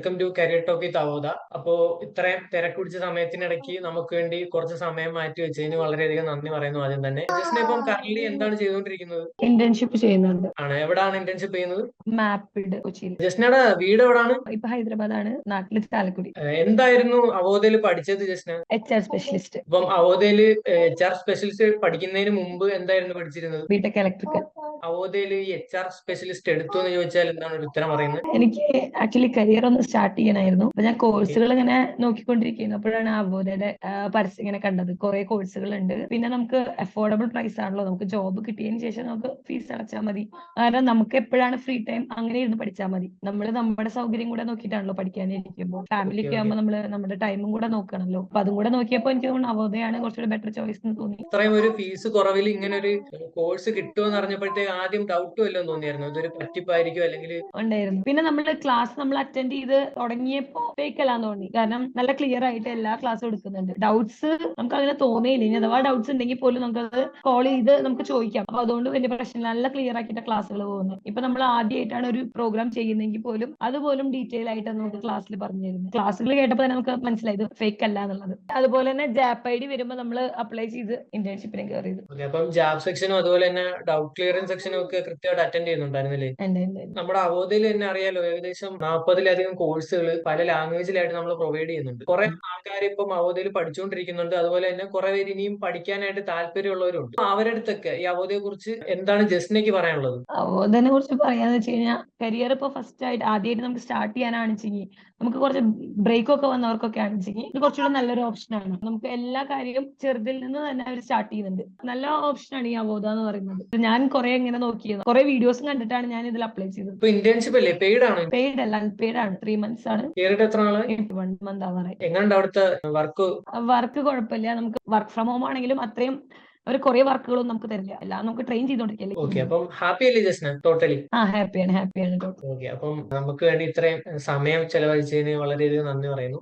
Welcome to career talk with അവോദ അപ്പോ ഇത്രയും തിരക്ക് പിടിച്ച സമയത്തിനിടയ്ക്ക് നമുക്ക് വേണ്ടി കുറച്ച് സമയം മാറ്റി വെച്ചതിന് വളരെയധികം നന്ദി പറയുന്നു ആദ്യം തന്നെ. ജസ്റ്റിനെ ഇപ്പം കറന്റ് എന്താണ് ചെയ്തുകൊണ്ടിരിക്കുന്നത്? ഇന്റേൺഷിപ്പ് ചെയ്യുന്നുണ്ട്. ആണ്. എവിടാണ് ഇന്റേൺഷിപ്പ് ചെയ്യുന്നത്? മാപ്പിഡ് കൊച്ചിയിൽ. ജസ്റ്റിനയുടെ വീട് എവിടാണ്? ഇപ്പൊ ഹൈദരാബാദാണ്. നാട്ടിൽ ചാലക്കുടി. എന്തായിരുന്നു അവോദയിൽ പഠിച്ചത് ജസ്റ്റിന്? എച്ച് ആർ സ്പെഷ്യലിസ്റ്റ് ഇപ്പം അവോദയിൽ എച്ച് ആർ സ്പെഷ്യലിസ്റ്റ് പഠിക്കുന്നതിന് മുമ്പ് എന്തായിരുന്നു പഠിച്ചിരുന്നത്? ബിടെക് ഇലക്ട്രിക്കൽ അവോദയിൽ ഈ എച്ച് ആർ സ്പെഷ്യലിസ്റ്റ് എടുത്തു എന്ന് ചോദിച്ചാൽ എന്താണ് ഒരു ഉത്തരം പറയുന്നത്? എനിക്ക് ആക്ച്വലി കരിയർ ഒന്ന് സ്റ്റാർട്ട് ചെയ്യാനായിരുന്നു അപ്പൊ ഞാൻ കോഴ്സുകൾ ഇങ്ങനെ നോക്കിക്കൊണ്ടിരിക്കുന്നു. അപ്പോഴാണ് അവബോധയുടെ പരസ്യം ഇങ്ങനെ കണ്ടത്. കുറെ കോഴ്സുകൾ ഉണ്ട് പിന്നെ നമുക്ക് അഫോർഡബിൾ പ്രൈസ് ആണല്ലോ. നമുക്ക് ജോബ് കിട്ടിയതിന് ശേഷം നമുക്ക് ഫീസ് അടച്ചാൽ മതി. കാരണം നമുക്ക് എപ്പോഴാണ് ഫ്രീ ടൈം അങ്ങനെ ഇരുന്ന് പഠിച്ചാൽ മതി. നമ്മൾ നമ്മുടെ സൗകര്യം കൂടെ നോക്കിയിട്ടാണല്ലോ പഠിക്കാനിരിക്കുമ്പോൾ ഫാമിലി ഒക്കെ Okay, ആകുമ്പോൾ നമ്മൾ നമ്മുടെ ടൈമും കൂടെ നോക്കണമല്ലോ അപ്പൊ അതും കൂടെ നോക്കിയപ്പോൾ എനിക്ക് തോന്നുന്നു അവബോധയാണ് കുറച്ചുകൂടി ബെറ്റർ ചോയ്സ് എന്ന് തോന്നി. ഇത്രയും ഒരു ഫീസ് കുറവിൽ ഇങ്ങനെ ഒരു കോഴ്സ് കിട്ടുമെന്ന് അറിഞ്ഞപ്പോഴത്തേക്ക് ആദ്യം ഡൗട്ടും എല്ലാം തോന്നിയായിരുന്നു. ഇതൊരു പറ്റിപ്പായിരിക്കും അല്ലെങ്കിൽ ഉണ്ടായിരുന്നു. പിന്നെ നമ്മൾ ക്ലാസ് നമ്മൾ അറ്റൻഡ് ചെയ്ത് തുടങ്ങിയപ്പോ ഫേക്ക് അല്ലാന്ന് തോന്നി. കാരണം നല്ല ക്ലിയർ ആയിട്ട് എല്ലാ ക്ലാസ്സും എടുക്കുന്നുണ്ട്. ഡൗട്ട്സ് നമുക്ക് അങ്ങനെ തോന്നിയില്ല. ഇനി അഥവാ ഡൗട്ട്സ് ഉണ്ടെങ്കിൽ പോലും നമുക്കത് കോൾ ചെയ്ത് നമുക്ക് ചോദിക്കാം. അപ്പൊ അതുകൊണ്ട് വലിയ പ്രശ്നം നല്ല ക്ലിയർ ആക്കിയിട്ട് ക്ലാസ്സുകൾ പോകുന്നു ഇപ്പൊ നമ്മൾ ആദ്യമായിട്ടാണ് ഒരു പ്രോഗ്രാം ചെയ്യുന്നെങ്കിൽ പോലും അതുപോലും ഡീറ്റെയിൽ ആയിട്ട് നമുക്ക് ക്ലാസ്സിൽ പറഞ്ഞു തരുന്നത്. ക്ലാസ്സുകൾ കേട്ടപ്പോൾ തന്നെ നമുക്ക് മനസ്സിലായത് ഫേക്ക് അല്ല എന്നുള്ളത്. അതുപോലെ തന്നെ ജാപ്പ് ഐ ഡി വരുമ്പോൾ നമ്മൾ അപ്ലൈ ചെയ്ത് ഇന്റേൺഷിപ്പിന് കയറിയത്. അപ്പം ജാബ് സെക്ഷനും അതുപോലെ തന്നെ ഡൗട്ട് ക്ലിയറൻസ് സെക്ഷനും ഒക്കെ കൃത്യമായിട്ട് അറ്റൻഡ് ചെയ്യുന്നുണ്ടായിരുന്നില്ലേ നമ്മുടെ അവധിയിൽ തന്നെ അറിയാലോ ഏകദേശം നാൽപ്പതിലധികം കോഴ്സുകൾ പല ലാംഗ്വേജിലായിട്ട് നമ്മൾ പ്രൊവൈഡ് ചെയ്യുന്നുണ്ട്. കുറെ ആൾക്കാർ ഇപ്പൊ അവധയിൽ പഠിച്ചുകൊണ്ടിരിക്കുന്നുണ്ട് അതുപോലെ തന്നെ കുറെ പേര് ഇനിയും പഠിക്കാനായിട്ട് താല്പര്യമുള്ളവരുണ്ട്. അവരടുത്തൊക്കെ അവരുടെ അടുത്തൊക്കെ ഈ അവധയെ കുറിച്ച് എന്താണ് ജസ്റ്റിനേക്ക് പറയാനുള്ളത്? അവധനെ കുറിച്ച് പറയാന്ന് വെച്ച് കഴിഞ്ഞാൽ കരിയർ ഇപ്പൊ ഫസ്റ്റ് ആയിട്ട് ആദ്യമായിട്ട് നമുക്ക് സ്റ്റാർട്ട് ചെയ്യാനാണ് ചെയ്യാനാണെച്ചെങ്കിൽ നമുക്ക് കുറച്ച് ബ്രേക്ക് ഒക്കെ വന്നവർക്കൊക്കെ ആണ് ആണെച്ചെങ്കിൽ ഇത് കുറച്ചുകൂടെ നല്ലൊരു ഓപ്ഷൻ ആണ്. നമുക്ക് എല്ലാ കാര്യവും ചെറുതിൽ നിന്ന് തന്നെ അവർ സ്റ്റാർട്ട് ചെയ്യുന്നുണ്ട്. നല്ല ഓപ്ഷൻ ആണ് ഈ അവോധ എന്ന് പറയുന്നത്. ഞാൻ കുറെ ഇങ്ങനെ നോക്കിയത് കുറെ വീഡിയോസും കണ്ടിട്ടാണ് ഞാൻ ഇതിൽ അപ്ലൈ ചെയ്തത്. ഇപ്പൊ ഇന്റേൺഷിപ്പ് അല്ലേ? പെയ്ഡ് ആണ്? പെയ്ഡ് അല്ല അൺപെയ്ഡ് ആണ്. ത്രീ മന്ത്സ് ആണ്. എത്ര വൺ മന്ത് ആണ് എങ്ങനെയുണ്ട് അവിടുത്തെ വർക്ക്? വർക്ക് കുഴപ്പമില്ല. നമുക്ക് വർക്ക് ഫ്രം ഹോം ആണെങ്കിലും അത്രയും അവർ കുറെ വർക്കുകളും നമുക്ക് തരില്ല. എല്ലാം നമുക്ക് ട്രെയിൻ ഓക്കെ ചെയ്തോണ്ടിരിക്കല്ലേ അപ്പം ഹാപ്പി അല്ലേ ജസ്റ്റിന്? ടോട്ടലി ആ ഹാപ്പിയാണ് ഹാപ്പിയാണ് ഓക്കെ അപ്പം നമുക്ക് വേണ്ടി ഇത്രയും സമയം ചെലവഴിച്ചതിന് വളരെയധികം നന്ദി പറയുന്നു.